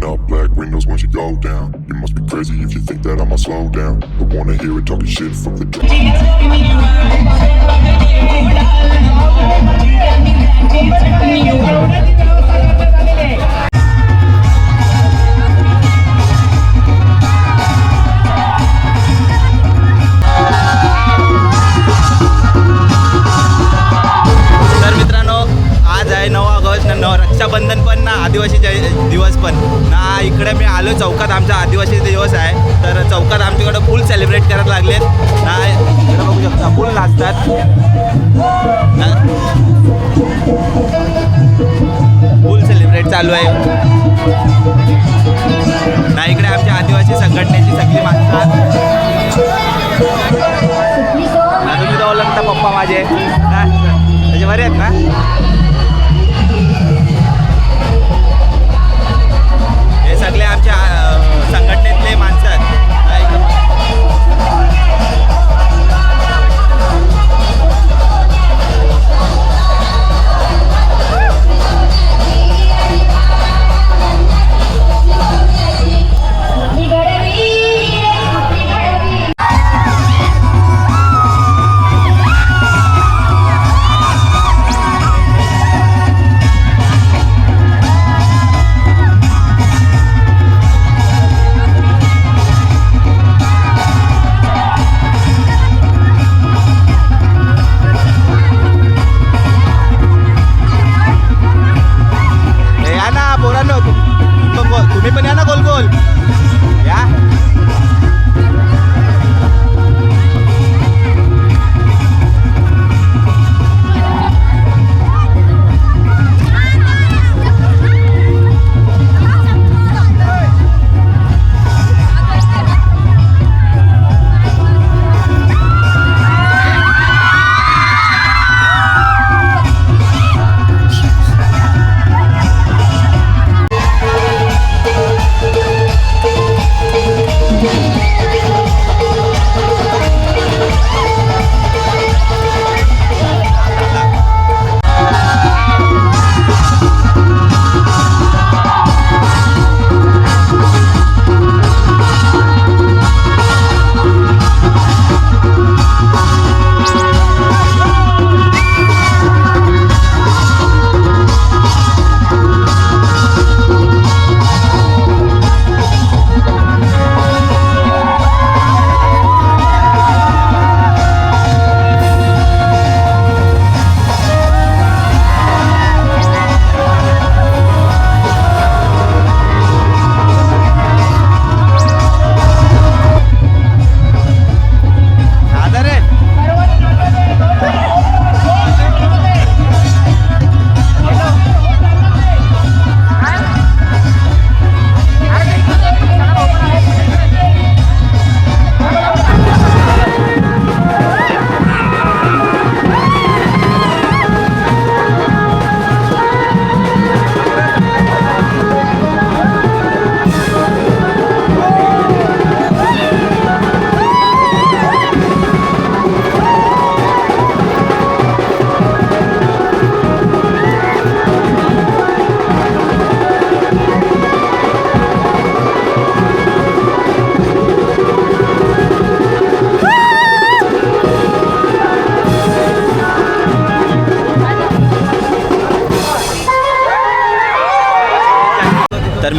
Rolling up black windows once you go down. You must be crazy if you think that I'ma slow down. But wanna hear it talking shit from the top. Rakshabandhan पण ना आदिवासी दिवस पण. ना इकडे मी आलो चौकात आमचा आदिवासी दिवस आहे. तर चौकात आमच्याकडे फुल सेलिब्रेट करायला लागलेत. ना इकडे बघू शकता फुल नाचतात. फुल सेलिब्रेट चालू आहे. ना इकडे आमच्या आदिवासी संघटनेची सगळी माणसं. तुम्ही तर ओळखता पप्पा माझे. ना त्याचे बरे आहेत ना?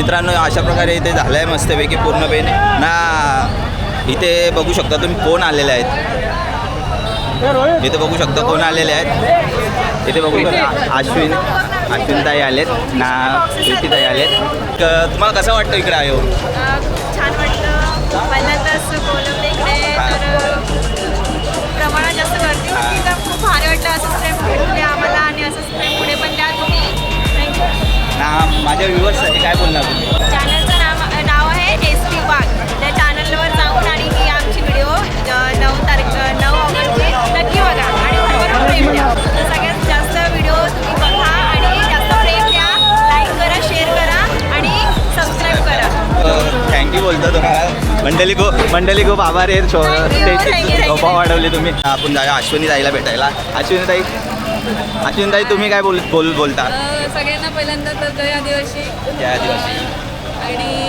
मित्रांनो अशा प्रकारे इथे झालं आहे मस्तपैकी पूर्णपणे ना इथे बघू शकता तुम्ही कोण आलेले आहेत. इथे बघू शकता कोण आलेले आहेत. इथे बघू शकता अश्विन अश्विन ताई आलेत ना ताई आलेत. तुम्हाला कसं वाटतं इकडे आहे छान खूप भारी वाटलं माझ्या व्ह्युअर्ससाठी काय बोलणार तुम्ही? चॅनलचं नाव नाव आहे एस टी वाघ. त्या चॅनलवर जाऊन आणि ही आमची व्हिडिओ नऊ तारीख नऊ ऑगस्टची नक्की बघा. आणि भरभरून प्रेम द्या तर सगळ्यात जास्त व्हिडिओ तुम्ही बघा आणि जास्त प्रेम द्या लाईक करा शेअर करा आणि सबस्क्राईब करा. थँक्यू बोलतो तुम्हाला. मंडळी गो मंडळी खूप आभार आहे शो. वाढवली तुम्ही. आपण जाऊया अश्विनी ताईला भेटायला. अश्विनी ताई अश्विनी ताई तुम्ही काय बोल बोल बोलता? सगळ्यांना पहिल्यांदा तर जय आदिवासी. या आदिवासी. आणि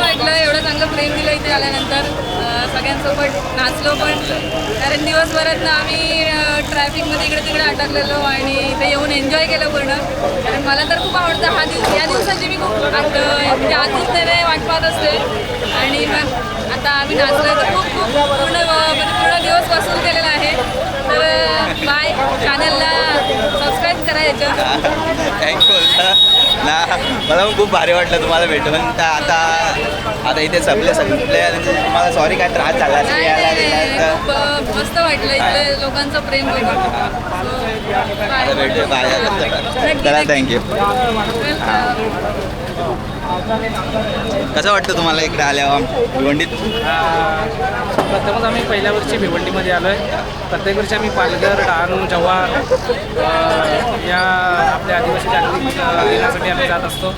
वाटलं एवढं चांगलं प्रेम दिलं इथे आल्यानंतर. सगळ्यांसोबत नाचलो पण. कारण दिवसभरात ना आम्ही ट्रॅफिकमध्ये इकडे तिकडे अटकलेलो आणि इथे येऊन एन्जॉय केलं पूर्ण. कारण मला तर खूप आवडतं हा दिवस. या दिवसाची मी खूप म्हणजे आतुरतेने वाट पाहत असते. आणि मग आता आम्ही नाचलो. तर खूप खूप पूर्ण पूर्ण दिवस वसूल केलेला आहे. तर बाय. थँक्यू ना. मला पण खूप भारी वाटलं तुम्हाला भेटून. तर आता आता इथे संपले संपले. तुम्हाला सॉरी काय त्रास झाला असेल यायला तर. मस्त वाटलं. इथले लोकांचं प्रेम आता भेटूया. बाय चला थँक्यू कसं वाटतं तुम्हाला इकडे आल्यावर? भिवंडीत? प्रथमच आम्ही पहिल्या वर्षी भिवंडीमध्ये आलो आहे प्रत्येक वर्षी आम्ही पालघर डहाणू जव्हार या आपल्या आदिवासी जागतिक आम्ही जात असतो.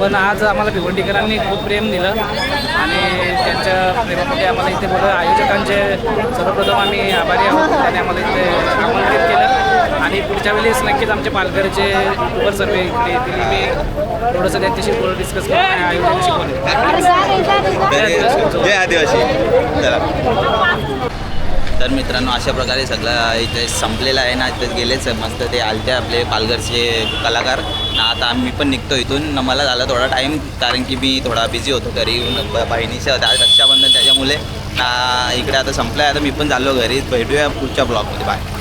पण आज आम्हाला भिवंडीकरांनी खूप प्रेम दिलं आणि त्यांच्या प्रेमामध्ये आम्हाला इथे बोललं आयोजकांचे सर्वप्रथम आम्ही आभारी आहोत त्याने आम्हाला इथे आमंत्रित आणि पुढच्या वेळेस नक्कीच आमचे पालघरचे युट्यूबर सर्व इकडे येतील. मी थोडंसं त्यांच्याशी बोल डिस्कस करून बोलेन जय आदिवासी. तर मित्रांनो अशा प्रकारे सगळं इथे संपलेलं आहे ना इथे गेलेच मस्त ते आलते आपले पालघरचे कलाकार. ना आता आम्ही पण निघतो इथून. न मला झाला थोडा टाईम कारण की मी थोडा बिझी होतो घरी. बहिणीचं त्या रक्षाबंधन त्याच्यामुळे. ना इकडे आता संपलं आहे आता मी पण झालो घरी भेटूया पुढच्या ब्लॉगमध्ये बाय